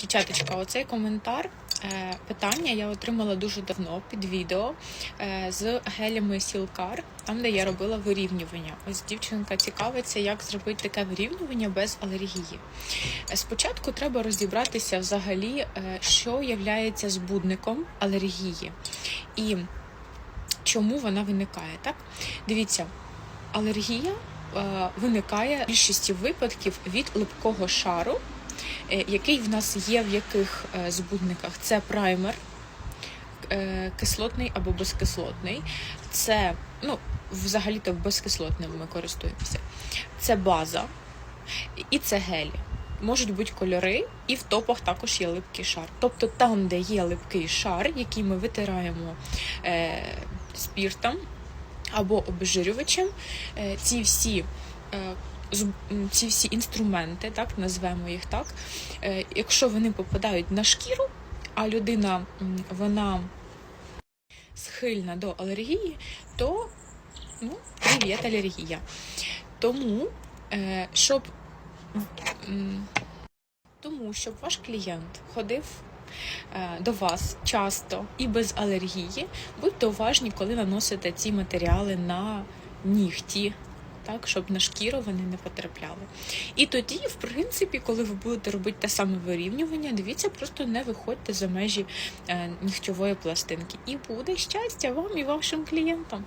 Дівчаточка, оцей коментар. е, Питання я отримала дуже давно під відео е, з гелями Сілкар, там де я робила вирівнювання. Ось дівчинка цікавиться, як зробити таке вирівнювання без алергії. Е, Спочатку треба розібратися взагалі, що є збудником алергії і чому вона виникає. Так, дивіться, алергія виникає в більшості випадків від липкого шару, який в нас є в яких е, збудниках. Це праймер е, кислотний або безкислотний. Це, ну, взагалі-то безкислотним ми користуємося. Це база і це гелі. Можуть бути кольори, і в топах також є липкий шар. Тобто там, де є липкий шар, який ми витираємо е, спіртом або обезжирювачем, е, ці всі. Е, ці всі інструменти, так назвемо їх так. е, Якщо вони попадають на шкіру, а людина вона схильна до алергії, то ну, привіт, алергія. Тому, е, щоб тому, щоб ваш клієнт ходив е, до вас часто і без алергії, будьте уважні, коли наносите ці матеріали на нігті. Так, щоб на шкіру вони не потрапляли. І тоді, в принципі, коли ви будете робити те саме вирівнювання, дивіться, просто не виходьте за межі е, нігтьової пластинки. І буде щастя вам і вашим клієнтам.